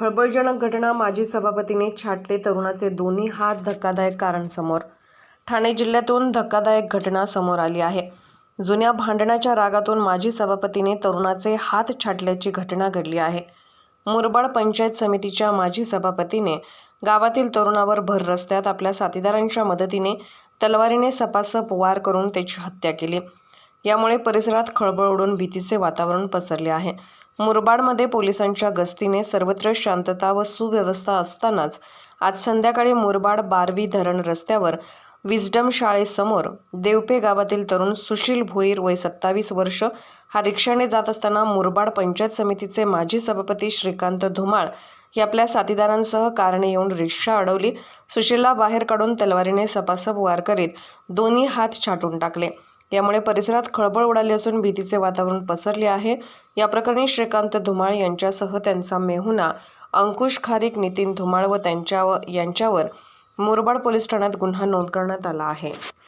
खळबळजनक घटना माजी सभापतीने छाटले तरुणाचे दोन्ही हात धक्कादायक कारण समोर ठाणे जिल्ह्यातून धक्कादायक घटना समोर आली आहे. जुन्या भांडणाच्या रागातून माजी सभापतीने तरुणाचे हात छाटल्याची घटना घडली आहे. मुरबाड पंचायत समितीच्या माजी सभापतीने गावातील तरुणावर भर रस्त्यात आपल्या साथीदारांच्या मदतीने तलवारीने सपासप वार करून त्याची हत्या केली. यामुळे परिसरात खळबळ उडून भीतीचे वातावरण पसरले आहे. मुरबाडमध्ये पोलिसांच्या गस्तीने सर्वत्र शांतता व सुव्यवस्था असतानाच आज संध्याकाळी मुरबाड बारवी धरण रस्त्यावर विजडम शाळेसमोर देवपे गावातील तरुण सुशील भोईर वय सत्तावीस वर्ष हा रिक्षाने जात असताना मुरबाड पंचायत समितीचे माजी सभापती श्रीकांत धुमाळ हे आपल्या साथीदारांसह कारने येऊन रिक्षा अडवली. सुशीलला बाहेर काढून तलवारीने सपासप वार करीत दोन्ही हात छाटून टाकले. यामुळे परिसरात खळबळ उडाली असून भीतीचे वातावरण पसरले आहे. या प्रकरणी श्रीकांत धुमाळ यांच्यासह त्यांचा मेहुना अंकुश खारीक नितीन धुमाळ व त्यांच्या यांच्यावर मुरबाड पोलीस ठाण्यात गुन्हा नोंद करण्यात आला आहे.